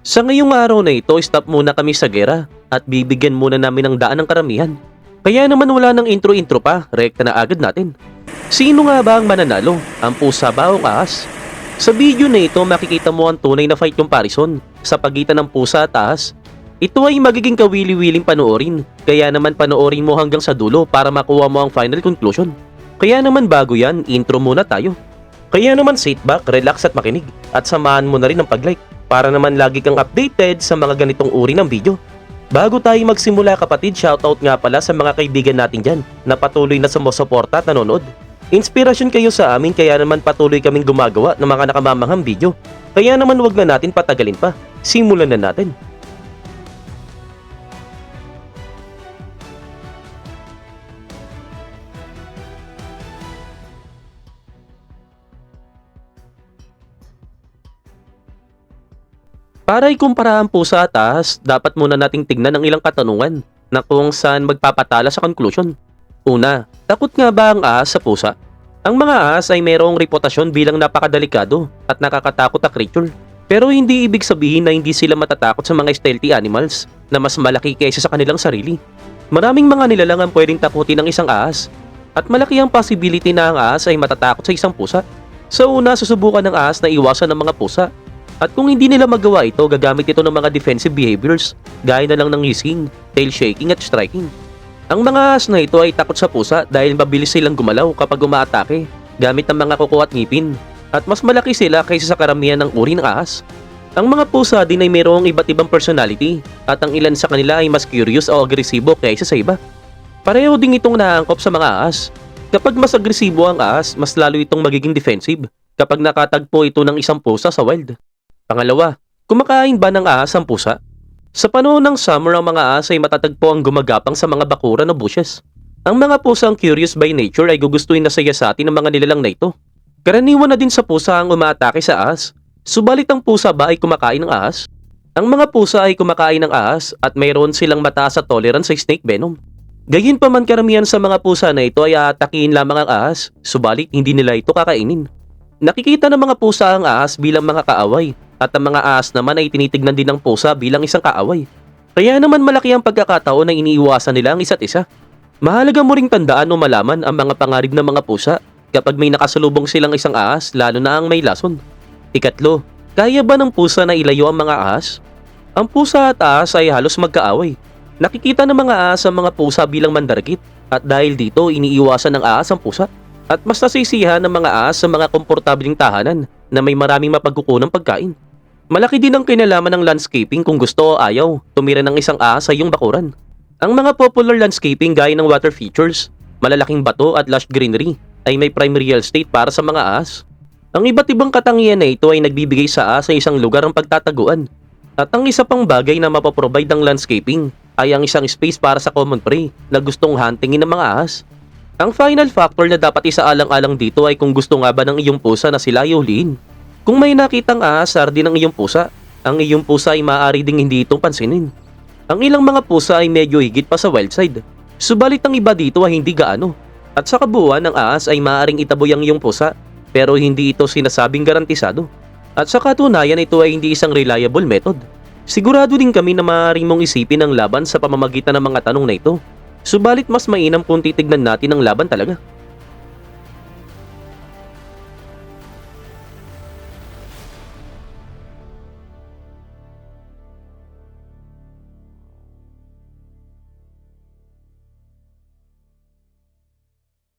Sa ngayong araw na ito, stop muna kami sa gera at bibigyan muna namin ng daan ng karamihan. Kaya naman wala ng intro-intro pa, rekta na agad natin. Sino nga ba ang mananalo? Ang pusa ba o ahas? Sa video na ito, makikita mo ang tunay na fight comparison sa pagitan ng pusa at ahas. Ito ay magiging kawili-wiling panoorin, kaya naman panoorin mo hanggang sa dulo para makuha mo ang final conclusion. Kaya naman bago yan, intro muna tayo. Kaya naman sit back, relax at makinig at samahan mo na rin ang pag-like para naman lagi kang updated sa mga ganitong uri ng video. Bago tayo magsimula kapatid, shoutout nga pala sa mga kaibigan natin dyan na patuloy na sumusuporta at nanonood. Inspirasyon kayo sa amin kaya naman patuloy kaming gumagawa ng mga nakamamanghang video. Kaya naman wag na natin patagalin pa. Simulan na natin. Para ikumpara ang pusa at ahas, dapat muna nating tignan ang ilang katanungan na kung saan magpapatala sa conclusion. Una, takot nga ba ang ahas sa pusa? Ang mga ahas ay mayroong reputasyon bilang napakadelikado at nakakatakot na creature. Pero hindi ibig sabihin na hindi sila matatakot sa mga stealthy animals na mas malaki kaysa sa kanilang sarili. Maraming mga nilalang ang pwedeng takutin ng isang ahas at malaki ang possibility na ang ahas ay matatakot sa isang pusa. Sa una, susubukan ng ahas na iwasan ng mga pusa at kung hindi nila magawa ito, gagamit ito ng mga defensive behaviors, gaya na lang ng hissing, tail shaking at striking. Ang mga ahas na ito ay takot sa pusa dahil mabilis silang gumalaw kapag umaatake, gamit ang mga kuko at ngipin, at mas malaki sila kaysa sa karamihan ng uri ng ahas. Ang mga pusa din ay mayroong iba't ibang personality, at ang ilan sa kanila ay mas curious o agresibo kaysa sa iba. Pareho ding itong naangkop sa mga ahas. Kapag mas agresibo ang ahas, mas lalo itong magiging defensive kapag nakatagpo ito ng isang pusa sa wild. Pangalawa, kumakain ba ng ahas ang pusa? Sa panahon ng summer, ang mga ahas ay matatagpo ang gumagapang sa mga bakuran o bushes. Ang mga pusang curious by nature ay gugustuhin na saya sa atin ng mga nilalang na ito. Karaniwan na din sa pusa ang umaatake sa ahas. Subalit ang pusa ba ay kumakain ng ahas? Ang mga pusa ay kumakain ng ahas at mayroon silang mataas sa tolerance sa snake venom. Gayunpaman karamihan sa mga pusa na ito ay aatakihin lamang ang ahas, subalit hindi nila ito kakainin. Nakikita ng mga pusa ang ahas bilang mga kaaway at ang mga ahas naman ay tinitignan din ng pusa bilang isang kaaway. Kaya naman malaki ang pagkakataon na iniiwasan nila ang isa't isa. Mahalaga mo ring tandaan o malaman ang mga pangarib ng mga pusa kapag may nakasalubong silang isang ahas lalo na ang may lason. Ikatlo, kaya ba ng pusa na ilayo ang mga ahas? Ang pusa at ahas ay halos magkaaway. Nakikita ng mga ahas ang mga pusa bilang mandarkit at dahil dito iniiwasan ng ahas ang pusa. At mas nasisiyahan ng mga ahas sa mga komportabling tahanan na may maraming mapagkukunang pagkain. Malaki din ang kinalaman ng landscaping kung gusto o ayaw tumira ng isang ahas sa iyong bakuran. Ang mga popular landscaping gaya ng water features, malalaking bato at lush greenery ay may prime real estate para sa mga ahas. Ang iba't ibang katangian na ito ay nagbibigay sa ahas sa isang lugar ng pagtataguan. At ang isa pang bagay na mapaprovide ng landscaping ay ang isang space para sa common prey na gustong huntingin ng mga ahas. Ang final factor na dapat isaalang-alang dito ay kung gusto nga ba ng iyong pusa na sila ay. Kung may nakitang aasar din ng iyong pusa, ang iyong pusa ay maaari ding hindi itong pansinin. Ang ilang mga pusa ay medyo higit pa sa wild side. Subalit ang iba dito ay hindi gaano. At sa kabuuan ng ahas ay maaaring itaboy ang iyong pusa, pero hindi ito sinasabing garantisado. At sa katunayan ito ay hindi isang reliable method. Sigurado din kami na maaaring mong isipin ang laban sa pamamagitan ng mga tanong na ito. Subalit mas mainam kung titignan natin ang laban talaga.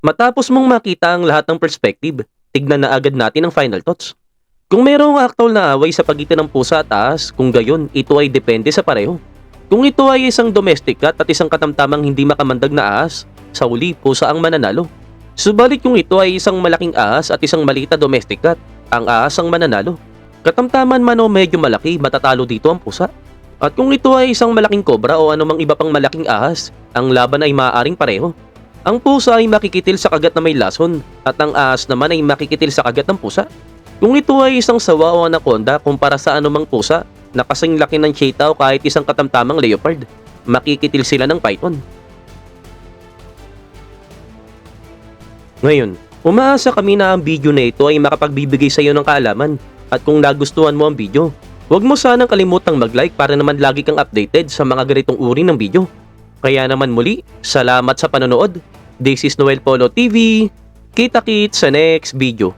Matapos mong makita ang lahat ng perspective, tignan na agad natin ang final thoughts. Kung mayroong actual na away sa pagitan ng pusa at ahas, kung gayon, ito ay depende sa pareho. Kung ito ay isang domestic cat at isang katamtamang hindi makamandag na ahas, sa uli pusa ang mananalo. Subalit kung ito ay isang malaking ahas at isang maliit na domestic cat, ang ahas ang mananalo. Katamtaman man o medyo malaki, matatalo dito ang pusa. At kung ito ay isang malaking kobra o anumang iba pang malaking ahas, ang laban ay maaaring pareho. Ang pusa ay makikitil sa kagat na may lason at ang ahas naman ay makikitil sa kagat ng pusa. Kung ito ay isang sawa o anaconda kumpara sa anumang pusa na kasing laki ng cheetah o kahit isang katamtamang leopard, makikitil sila ng python. Ngayon, umaasa kami na ang video na ito ay makapagbibigay sa iyo ng kaalaman at kung nagustuhan mo ang video, Huwag mo sanang kalimutang mag-like para naman lagi kang updated sa mga ganitong uri ng video. Kaya naman muli, salamat sa panonood. This is Noel Polo TV. Kita-kit sa next video.